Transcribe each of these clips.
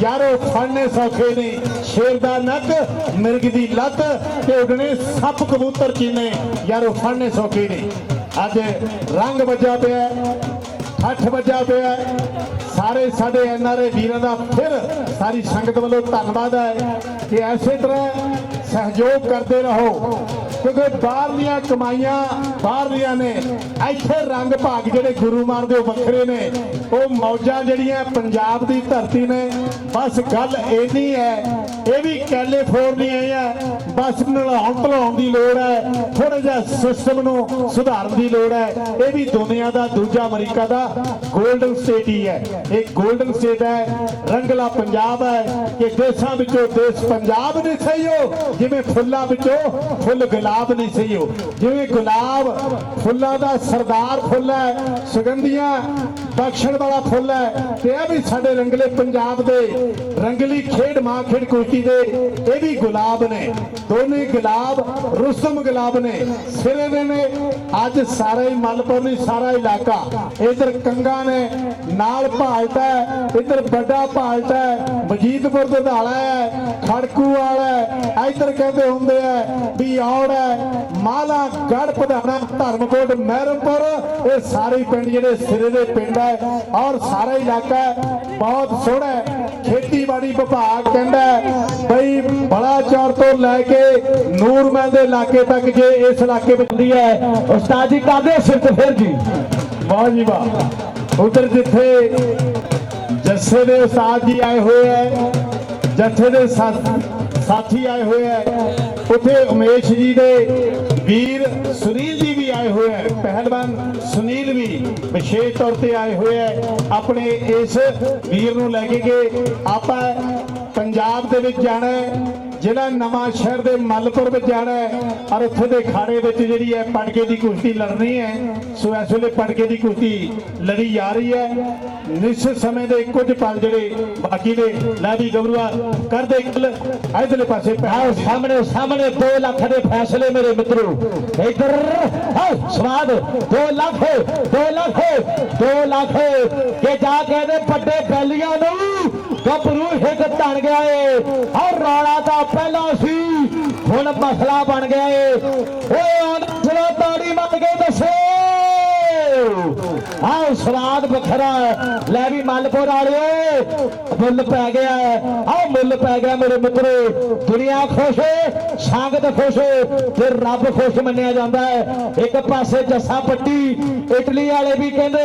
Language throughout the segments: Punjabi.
ਯਾਰੋ ਫੜਨੇ ਸੌਖੇ ਨਹੀਂ ਸ਼ੇਰ ਦਾ ਨੱਕ, ਮਿਰਗ ਦੀ ਲੱਤ ਤੇ ਉਡਣੇ ਸੱਪ ਕਬੂਤਰ ਚੀਨੇ। ਯਾਰੋ ਫੜਨੇ ਸੌਖੇ ਨੇ। ਅੱਜ ਰੰਗ ਵੱਜਾ ਪਿਆ ਠੱਠ ਵੱਜਾ ਪਿਆ ਸਾਰੇ ਸਾਡੇ ਐਨਆਰਏ ਵੀਰਾਂ ਦਾ ਫਿਰ ਸਾਰੀ ਸੰਗਤ ਵੱਲੋਂ ਧੰਨਵਾਦ ਹੈ ਕਿ ਐਸੇ ਤਰ੍ਹਾਂ ਸਹਿਯੋਗ ਕਰਦੇ ਰਹੋ। ਕਿਉਂਕਿ ਬਾਹਰਲੀਆਂ ਕਮਾਈਆਂ ਬਾਹਰਲੀਆਂ ਨੇ। ਇੱਥੇ ਰੰਗ ਭਾਗ ਜਿਹੜੇ ਗੁਰੂ ਮਾਰ ਦੇ ਵੱਖਰੇ ਨੇ। ਉਹ ਮੌਜਾਂ ਜਿਹੜੀਆਂ ਪੰਜਾਬ ਦੀ ਧਰਤੀ ਨੇ। ਬਸ ਗੱਲ ਇੰਨੀ ਹੈ, ਇਹ ਵੀ ਕੈਲੀਫੋਰਨੀਆ ਹੈ ਬਸ ਨਲਾਉਣ ਧਲਾਉਣ ਦੀ ਲੋੜ ਹੈ। ਥੋੜਾ ਜਿਹਾ ਸਿਸਟਮ ਨੂੰ ਸੁਧਾਰਨ ਦੀ ਲੋੜ ਹੈ। ਇਹ ਵੀ ਦੁਨੀਆ ਦਾ ਦੂਜਾ ਅਮਰੀਕਾ ਦਾ 골ਡਨ ਸਟੇਟ ਹੀ ਹੈ। ਇਹ 골ਡਨ ਸਟੇਟ ਹੈ। ਰੰਗਲਾ ਪੰਜਾਬ ਹੈ ਕਿ ਦੇਸ਼ਾਂ ਵਿੱਚੋਂ ਦੇਸ਼ ਪੰਜਾਬ ਨਹੀਂ ਸਹੀਓ ਜਿਵੇਂ ਫੁੱਲਾਂ ਵਿੱਚੋਂ ਫੁੱਲ ਗੁਲਾਬ ਨਹੀਂ ਸਹੀਓ ਜਿਵੇਂ ਗੁਲਾਬ ਫੁੱਲਾਂ ਦਾ ਸਰਦਾਰ ਫੁੱਲ ਹੈ ਸੁਗੰਧੀਆਂ ਬਖਸ਼ਣ ਵਾਲਾ ਫੁੱਲ ਹੈ। ਤੇ ਇਹ ਵੀ ਸਾਡੇ ਰੰਗਲੇ ਪੰਜਾਬ ਦੇ ਰੰਗਲੀ ਖੇਡ ਮਾਂ ਖੇਡ ਕੁਸ਼ਤੀ ਦੇ ਇਹ ਵੀ ਗੁਲਾਬ ਨੇ। ਦੋਨੇ ਗੁਲਾਬ ਰੁਸਤਮ ਗੁਲਾਬ ਨੇ। ਸਿਰੇ ਦੇ ਨੇ। ਅੱਜ ਸਾਰਾ ਹੀ ਮਲਪੁਰ ਨਹੀਂ ਸਾਰਾ ਇਲਾਕਾ। ਇਧਰ ਕੰਗਾ ਨੇ ਨਾਲ ਭਾਲਟਾ ਹੈ, ਇੱਧਰ ਵੱਡਾ ਭਾਲਟਾ ਹੈ, ਮਜੀਦਪੁਰ ਦੇ ਢਾਲਾ ਹੈ। ਖੜਕੂ ਵਾਲਾ ਹੈ। ਇਧਰ ਕਹਿੰਦੇ ਹੁੰਦੇ ਆ ਵੀ ਔੜ ਹੈ। ਮਾਲਾ ਗੜ ਪਧਾਣਾ ਧਰਮਕੋਟ ਮਹਿਰਮਪੁਰ ਇਹ ਸਾਰੇ ਪਿੰਡ ਜਿਹੜੇ ਸਿਰੇ ਦੇ ਪਿੰਡ ਹੈ ਔਰ ਸਾਰਾ ਇਲਾਕਾ ਬਹੁਤ ਸੋਹਣਾ ਹੈ। ਖੇਤੀਬਾੜੀ ਵਿਭਾਗ ਕਹਿੰਦਾ ਬਈ ਬੜਾ ਤੋਂ ਲੈ ਕੇ ਨੂਰਮਹਿਲ ਦੇ ਇਲਾਕੇ ਤੱਕ ਜੇ ਇਸ ਇਲਾਕੇ ਵਿੱਚ ਹੁੰਦੀ ਹੈ, ਉਸਤਾਦ ਜੀ ਕਾਦੇ ਸਿਰ ਫਿਰ ਜੀ। ਵਾਹ ਜੀ ਵਾਹ। ਉਧਰ ਜਿੱਥੇ ਜੱਸੇ ਦੇ ਉਸਤਾਦ ਜੀ ਆਏ ਹੋਏ ਹੈ, ਜੱਥੇ ਦੇ ਸਾਥੀ ਆਏ ਹੋਏ ਹੈ, ਉੱਥੇ ਉਮੇਸ਼ ਜੀ ਦੇ ਵੀਰ ਸੁਨੀਲ ਜੀ ਆਏ ਹੋਏ ਹੈ। ਪਹਿਲਵਾਨ ਸੁਨੀਲ ਵੀ ਵਿਸ਼ੇਸ਼ ਤੌਰ ਤੇ ਆਏ ਹੋਏ ਹੈ। ਆਪਣੇ ਇਸ ਵੀਰ ਨੂੰ ਲੈ ਕੇ ਕਿ ਆਪਾਂ ਪੰਜਾਬ ਦੇ ਵਿੱਚ ਜਾਣਾ ਜਿਹੜਾ ਨਵਾਂ ਸ਼ਹਿਰ ਦੇ ਮਲਪੁਰ ਵਿੱਚ ਜਾਣਾ ਹੈ, ਔਰ ਉੱਥੇ ਦੇ ਖਾੜੇ ਵਿੱਚ ਜਿਹੜੀ ਹੈ ਪਟਕੇ ਦੀ ਕੁਸ਼ਤੀ ਲੜਨੀ ਹੈ, ਸੋ ਇਸ ਵੇਲੇ ਪਟਕੇ ਦੀ ਕੁਸ਼ਤੀ ਲੜੀ ਜਾ ਰਹੀ ਹੈ। ਨਿਸ਼ਚਿਤ ਸਮੇਂ ਦੇ ਕੁਝ ਪਲ ਜਿਹੜੇ ਬਾਕੀ ਨੇ, ਲੈ ਵੀ ਗਬਰੂਆ ਕਰਦੇ ਗੱਲ। ਇਧਰਲੇ ਪਾਸੇ ਆਓ ਸਾਹਮਣੇ ਸਾਹਮਣੇ 2 ਲੱਖ ਦੇ ਫੈਸਲੇ ਮੇਰੇ ਮਿੱਤਰੋ। ਇੱਧਰ, ਆਓ ਸਵਾਦ 2 ਲੱਖ 2 ਲੱਖ 2 ਲੱਖ। ਕੇ ਜਾ ਕੇ ਦੇ ਵੱਡੇ ਬੈਲੀਆਂ ਨੂੰ ਗੱਭਰੂ ਹਿੱਕ ਧਣ ਗਿਆ ਏ। ਔਰ ਰੌਲਾ ਤਾਂ ਪਹਿਲਾਂ ਸੀ, ਹੁਣ ਮਸਲਾ ਬਣ ਗਿਆ ਏ। ਓਏ ਅਨਸਲਾ ਤਾੜੀ ਮੰਨ ਕੇ ਦੱਸੋ। ਆਓ ਸਵਾਦ ਵੱਖਰਾ ਲੈ ਵੀ ਮਲਪੁਰ ਵਾਲਿਓ, ਮੁੱਲ ਪੈ ਗਿਆ ਆਓ ਮੁੱਲ ਪੈ ਗਿਆ ਮੇਰੇ ਮਿੱਤਰੋ। ਦੁਨੀਆ ਖੁਸ਼ ਸੰਗਤ ਖੁਸ਼ ਤੇ ਰੱਬ ਖੁਸ਼ ਮੰਨਿਆ ਜਾਂਦਾ ਹੈ। ਇੱਕ ਪਾਸੇ ਜੱਸਾ ਪੱਟੀ, ਇਟਲੀ ਵਾਲੇ ਵੀ ਕਹਿੰਦੇ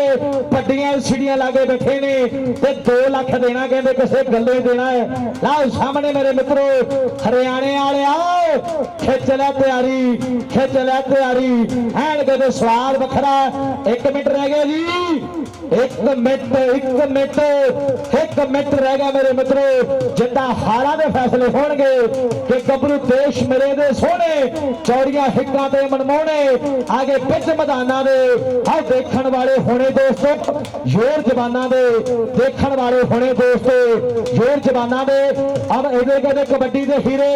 ਪੱਡੀਆਂ ਸਿੜੀਆਂ ਕੇ ਬੈਠੇ ਨੇ, ਤੇ 2 ਲੱਖ ਦੇਣਾ ਕਹਿੰਦੇ, ਕਿਸੇ ਗੱਲੇ ਦੇਣਾ ਹੈ। ਲਾਓ ਸਾਹਮਣੇ ਮੇਰੇ ਮਿੱਤਰੋ, ਹਰਿਆਣੇ ਵਾਲਿਆ ਖਿੱਚ ਲੈ ਤਿਆਰੀ, ਖਿੱਚ ਲੈ ਤਿਆਰੀ। ਐਨ ਕਦੇ ਸਵਾਲ ਵੱਖਰਾ। ਇੱਕ ਮਿੰਟ ਰਹਿ ਗਿਆ ਜੀ। ਇੱਕ ਮਿੰਟ ਇੱਕ ਮਿੰਟ ਇੱਕ ਮਿੰਟ ਰਹਿ ਗਿਆ ਮੇਰੇ ਮਿੱਤਰੋ। ਜਿੱਦਾਂ ਹਾਰਾਂ ਦੇ ਫੈਸਲੇ ਹੋਣਗੇ ਕਿ ਗੱਭਰੂ ਦੇਸ਼ ਮੇਰੇ ਦੇ ਸੋਹਣੇ, ਚੌੜੀਆਂ ਹਿੱਕਾਂ ਤੇ ਮਨਮੋਹਣੇ ਆਗੇ ਪਿੱਛ ਮੈਦਾਨਾਂ ਦੇ, ਆਹ ਦੇਖਣ ਵਾਲੇ ਹੋਣੇ ਦੋਸਤੋ ਜ਼ੋਰ ਜਵਾਨਾਂ ਦੇ, ਦੇਖਣ ਵਾਲੇ ਹੋਣੇ ਦੋਸਤੋ ਜ਼ੋਰ ਜਵਾਨਾਂ ਦੇ। ਅਬ ਇਹਦੇ ਕਹਿੰਦੇ ਕਬੱਡੀ ਦੇ ਹੀਰੇ,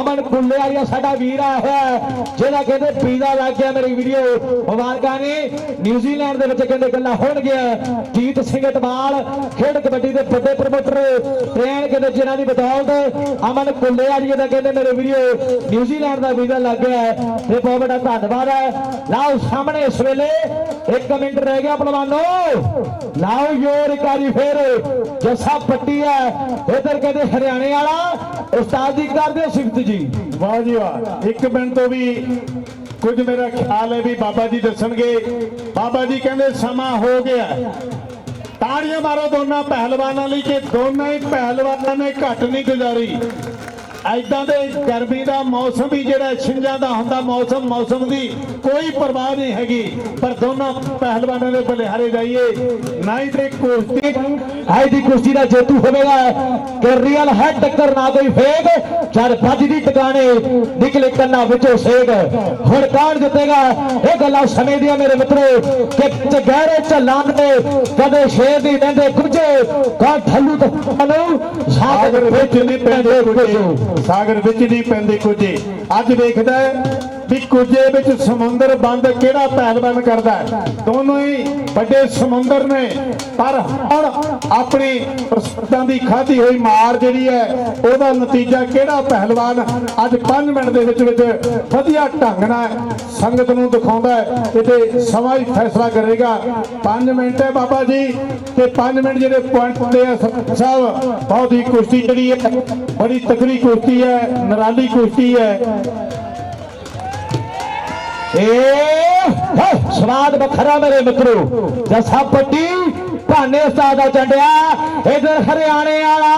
ਅਮਨ ਕੁੱਲੇ ਵਾਲੀਆ ਸਾਡਾ ਵੀਰ ਆ ਹੋਇਆ ਜਿਹੜਾ ਕਹਿੰਦੇ ਪੀਜ਼ਾ ਲੱਗ ਗਿਆ ਮੇਰੀ ਵੀਡੀਓ। ਮੁਬਾਰਕਾਂ ਨੇ, ਨਿਊਜ਼ੀਲੈਂਡ ਦੇ ਵਿੱਚ ਕਹਿੰਦੇ ਗੱਲਾਂ ਹੋਣਗੀਆਂ। ਜੀਤ ਸਿੰਘ ਇਟਵਾਲ ਖੇਡ ਕਬੱਡੀ ਦੇ ਵੱਡੇ ਪ੍ਰਮੋਟਰ ਟ੍ਰੇਨ ਕਹਿੰਦੇ ਜਿਨ੍ਹਾਂ ਦੀ ਬਦੌਲਤ ਅਮਨ ਕੁੱਲੇ ਵਾਲੀਆ ਦਾ ਕਹਿੰਦੇ ਮੇਰੇ ਵੀਡੀਓ ਨਿਊਜ਼ੀਲੈਂਡ ਦਾ ਵੀਜ਼ਾ ਲੱਗ ਗਿਆ ਤੇ ਬਹੁਤ ਵੱਡਾ ਧੰਨਵਾਦ ਹੈ। ਲਾਓ ਸਾਹਮਣੇ ਇਸ ਵੇਲੇ 1 ਮਿੰਟ ਰਹਿ ਗਿਆ ਪਹਿਲਵਾਨੋ ਲਾਓ ਯੋਰ ਇਕਾਰੀ ਫੇਰ, ਜੱਸਾ ਪੱਟੀ ਹੈ। ਇਧਰ ਕਹਿੰਦੇ ਹਰਿਆਣੇ ਵਾਲਾ, ਉਸਤਾਦ ਜੀ ਕਰਦੇ ਸਿਫਤ ਜੀ? ਵਾਹ ਜੀ ਵਾਹ। ਇੱਕ ਮਿੰਟ ਤੋਂ ਵੀ ਕੁਝ ਮੇਰਾ ਖਿਆਲ ਹੈ ਵੀ ਬਾਬਾ ਜੀ ਦੱਸਣਗੇ। ਬਾਬਾ ਜੀ ਕਹਿੰਦੇ ਸਮਾਂ ਹੋ ਗਿਆ। ਤਾੜੀਆਂ ਮਾਰੋ ਦੋਨਾਂ ਪਹਿਲਵਾਨਾਂ ਲਈ ਕਿ ਦੋਨਾਂ ਹੀ ਪਹਿਲਵਾਨਾਂ ਨੇ ਘੱਟ ਨਹੀਂ ਗੁਜ਼ਾਰੀ। ਐਦਾਂ ਦੇ ਗਰਮੀ ਦਾ ਮੌਸਮ ਵੀ ਜਿਹੜਾ ਛਿੰਜਾਂ ਦਾ ਹੁੰਦਾ ਮੌਸਮ ਮੌਸਮ ਦੀ ਕੋਈ ਪਰਵਾਹ ਨਹੀਂ ਹੈਗੀ। ਪਰ ਦੋਨਾਂ ਪਹਿਲਵਾਨਾਂ ਦੇ ਬਲਿਹਾਰੇ ਜਾਈਏ। ਨਾ ਹੀ ਤੇ ਕੁਸ਼ਤੀ ਅੱਜ ਦੀ ਕੁਸ਼ਤੀ ਦਾ ਜੇਤੂ ਹੋਵੇਗਾ। ਕਿ ਰੀਅਲ ਹੈ ਟੱਕਰ ਨਾ ਕੋਈ ਫੇਕ। ਜਦ ਵੱਜਦੀ ਟਿਕਾਣੇ ਨਿਕਲੇ ਕੰਨਾਂ ਵਿੱਚੋਂ ਸੇਕ। ਹੁਣ ਕੌਣ ਜਿੱਤੇਗਾ। ਇਹ ਗੱਲਾਂ ਸਮੇਂ ਦੀਆਂ ਮੇਰੇ ਮਿੱਤਰੋ ਕਿ ਚਗਹਿਰੇ ਝੱਲਾਂ ਦੇ ਕਦੇ ਸ਼ੇਰ ਦੀ ਲੈਂਦੇ ਕੁਝੇ ਕਾ ਠੱਲੂ ਤਨੂੰ ਸਾਗਰ ਵਿੱਚ ਨਹੀਂ ਪੈਂਦੇ ਕੁਝੇ ਸਾਗਰ ਵਿੱਚ ਨਹੀਂ ਪੈਂਦੇ ਕੁਝੇ ਅੱਜ ਵੇਖਦਾ ਕਿ ਕੁਝੇ ਵਿੱਚ ਸਮੁੰਦਰ ਬੰਦ ਕਿਹੜਾ ਪਹਿਲਵਾਨ ਕਰਦਾ ਹੈ? ਦੋਨੋਂ ਹੀ ਵੱਡੇ ਸਮੁੰਦਰ ਨੇ। ਪਰ ਹੁਣ ਆਪਣੀ ਪ੍ਰਸਤਾਂ ਦੀ ਖਾਧੀ ਹੋਈ ਮਾਰ ਜਿਹੜੀ ਹੈ, ਉਹਦਾ ਨਤੀਜਾ ਕਿਹੜਾ ਪਹਿਲਵਾਨ ਅੱਜ 5 ਮਿੰਟ ਦੇ ਵਿੱਚ ਵਿੱਚ ਵਧੀਆ ਢੰਗ ਨਾਲ ਸੰਗਤ ਨੂੰ ਦਿਖਾਉਂਦਾ ਹੈ, ਇਹਦੇ ਸਮਾਂ ਹੀ ਫੈਸਲਾ ਕਰੇਗਾ। 5 ਮਿੰਟ ਹੈ ਬਾਬਾ ਜੀ, ਤੇ 5 ਮਿੰਟ ਜਿਹੜੇ ਪੁਆਇੰਟ ਹੁੰਦੇ ਆ ਸਾਹਿਬ, ਬਹੁਤ ਹੀ ਕੁਸ਼ਤੀ ਜਿਹੜੀ ਹੈ, ਬੜੀ ਤਕੜੀ ਕੁਸ਼ਤੀ ਹੈ, ਨਰਾਲੀ ਕੁਸ਼ਤੀ ਹੈ। ਏ ਸਵਾਦ ਵੱਖਰਾ ਮੇਰੇ ਮਿੱਤਰੋ। ਜਸਾ ਪੱਟੀ ਭਾਨੇ ਉਸਤਾਦ ਦਾ ਚੰਡਿਆ, ਇਧਰ ਹਰਿਆਣੇ ਵਾਲਾ,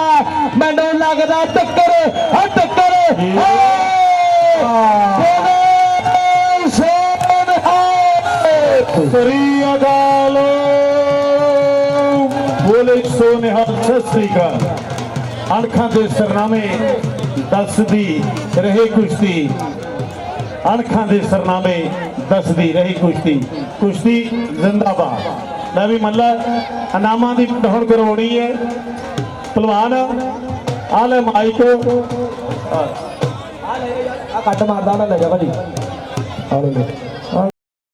ਮੈਨੂੰ ਲੱਗਦਾ ਟੱਕਰ ਆ ਟੱਕਰ ਸ੍ਰੀ ਅਕਾਲ। ਬੋਲੇ ਸੋ ਨਿਹਾਲ, ਸਤਿ ਸ੍ਰੀ ਅਕਾਲ। ਅਣਖਾਂ ਦੇ ਸਰਨਾਮੇ ਦੱਸਦੀ, ਰਹੇ ਕੁਸ਼ਤੀ। ਅਣਖਾਂ ਦੇ ਸਰਨਾਮੇ ਦੱਸਦੀ ਰਹੀ ਕੁਸ਼ਤੀ। ਕੁਸ਼ਤੀ ਜ਼ਿੰਦਾਬਾਦ। ਮੈਂ ਵੀ ਮੱਲਾ, ਇਨਾਮਾਂ ਦੀ ਹੁਣ ਕਰਵਾਉਣੀ ਹੈ। ਪਹਿਲਵਾਨ ਆ ਲੈ ਆ ਕੱਟ ਮਾਰਦਾ ਨਾ ਲੈ ਜਾ ਭਾਜੀ। ਆ